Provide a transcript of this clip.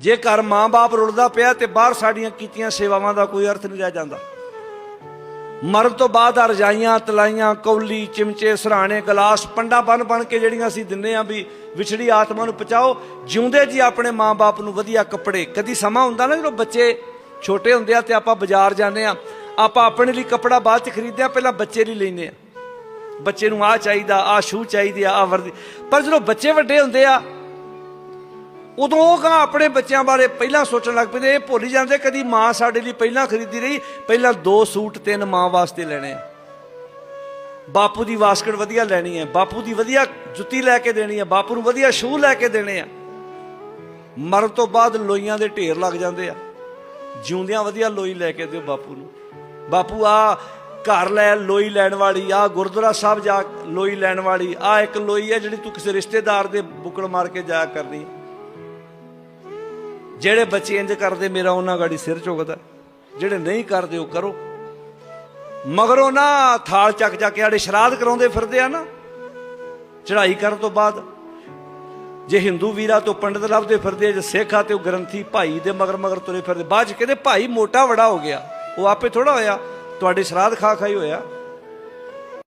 ਜੇ ਘਰ ਮਾਂ-ਬਾਪ ਰੁਲਦਾ ਪਿਆ ਤੇ ਬਾਹਰ ਸਾਡੀਆਂ ਕੀਤੀਆਂ ਸੇਵਾਵਾਂ ਦਾ ਕੋਈ ਅਰਥ ਨਹੀਂ ਰਹਿ ਜਾਂਦਾ। ਮਰਨ ਤੋਂ ਬਾਅਦ ਆ ਰਜਾਈਆਂ, ਤਲਾਈਆਂ, ਕੌਲੀ, ਚਿਮਚੇ, ਸਰਾਣੇ, ਗਲਾਸ, ਪੰਡਾ ਬਨ ਬਨ ਕੇ ਜਿਹੜੀਆਂ ਅਸੀਂ ਦਿੰਨੇ ਆ ਵੀ ਵਿਛੜੀ ਆਤਮਾ ਨੂੰ ਪਚਾਓ ਜਿਉਂਦੇ ਜੀ ਆਪਣੇ ਮਾਂ-ਬਾਪ ਨੂੰ ਵਧੀਆ ਕੱਪੜੇ। ਕਦੀ ਸਮਾਂ ਹੁੰਦਾ ਨਾ ਜਦੋਂ ਬੱਚੇ ਛੋਟੇ ਹੁੰਦੇ ਆ ਤੇ ਆਪਾਂ ਬਾਜ਼ਾਰ ਜਾਂਦੇ ਆ, ਆਪਾਂ ਆਪਣੇ ਲਈ ਕੱਪੜਾ ਬਾਅਦ ਚ ਖਰੀਦਦੇ ਆ, ਪਹਿਲਾਂ ਬੱਚੇ ਲਈ ਲੈਂਦੇ ਆ। ਬੱਚੇ ਨੂੰ ਆ ਚਾਹੀਦਾ ਆ ਸ਼ੂ ਚਾਹੀਦੀ ਆ ਆ ਵਰਦੀ। ਪਰ ਜਦੋਂ ਬੱਚੇ ਵੱਡੇ ਹੁੰਦੇ ਆ ਉਦੋਂ ਉਹ ਕਾ ਆਪਣੇ ਬੱਚਿਆਂ ਬਾਰੇ ਪਹਿਲਾਂ ਸੋਚਣ ਲੱਗ ਪੈਂਦੇ, ਇਹ ਭੁੱਲ ਹੀ ਜਾਂਦੇ, ਕਦੀ ਮਾਂ ਸਾਡੇ ਲਈ ਪਹਿਲਾਂ ਖਰੀਦੀ ਰਹੀ, ਪਹਿਲਾਂ ਦੋ ਸੂਟ ਤਿੰਨ ਮਾਂ ਵਾਸਤੇ ਲੈਣੇ। ਆ ਬਾਪੂ ਦੀ ਵਾਸਕਟ ਵਧੀਆ ਲੈਣੀ ਹੈ, ਬਾਪੂ ਦੀ ਵਧੀਆ ਜੁੱਤੀ ਲੈ ਕੇ ਦੇਣੀ ਹੈ, ਬਾਪੂ ਨੂੰ ਵਧੀਆ ਸ਼ੂ ਲੈ ਕੇ ਦੇਣੇ ਆ। ਮਰਨ ਤੋਂ ਬਾਅਦ ਲੋਈਆਂ ਦੇ ਢੇਰ ਲੱਗ ਜਾਂਦੇ ਆ। ਜਿਉਂਦਿਆਂ ਵਧੀਆ ਲੋਈ ਲੈ ਕੇ ਦਿਓ ਬਾਪੂ ਨੂੰ। ਬਾਪੂ, ਆ ਘਰ ਲੈ, ਲੋਈ ਲੈਣ ਵਾਲੀ, ਆ ਗੁਰਦੁਆਰਾ ਸਾਹਿਬ ਜਾ, ਲੋਈ ਲੈਣ ਵਾਲੀ, ਆ ਇੱਕ ਲੋਈ ਹੈ ਜਿਹੜੀ ਤੂੰ ਕਿਸੇ ਰਿਸ਼ਤੇਦਾਰ ਦੇ ਬੁੱਕਲ ਮਾਰ ਕੇ ਜਾਇਆ ਕਰਨੀ ਜਿਹੜੇ ਬੱਚੇ ਇੰਜ ਕਰਦੇ ਮੇਰਾ ਉਹਨਾਂ ਗਾੜੀ ਸਿਰ ਝੁਕਦਾ। ਜਿਹੜੇ ਨਹੀਂ ਕਰਦੇ ਉਹ ਕਰੋ। ਮਗਰੋਂ ਨਾ ਥਾਲ ਚੱਕ ਚੱਕ ਕੇ ਆੜੇ ਸ਼ਰਾਧ ਕਰਾਉਂਦੇ ਫਿਰਦੇ ਆ ਨਾ ਚੜ੍ਹਾਈ ਕਰਨ ਤੋਂ ਬਾਅਦ। ਜੇ ਹਿੰਦੂ ਵੀਰਾ ਤੋਂ ਪੰਡਤ ਲੱਭਦੇ ਫਿਰਦੇ ਆ, ਜੇ ਸਿੱਖ ਆ ਤੇ ਉਹ ਗ੍ਰੰਥੀ ਭਾਈ ਦੇ ਮਗਰ ਮਗਰ ਤੁਰੇ ਫਿਰਦੇ। ਬਾਅਦ ਚ ਕਹਿੰਦੇ ਭਾਈ ਮੋਟਾ ਵੜਾ ਹੋ ਗਿਆ। ਉਹ ਆਪੇ ਥੋੜਾ ਹੋਇਆ। ਤੁਹਾਡੇ ਸ਼ਰਾਧ ਖਾ ਖਾਈ ਹੋਇਆ।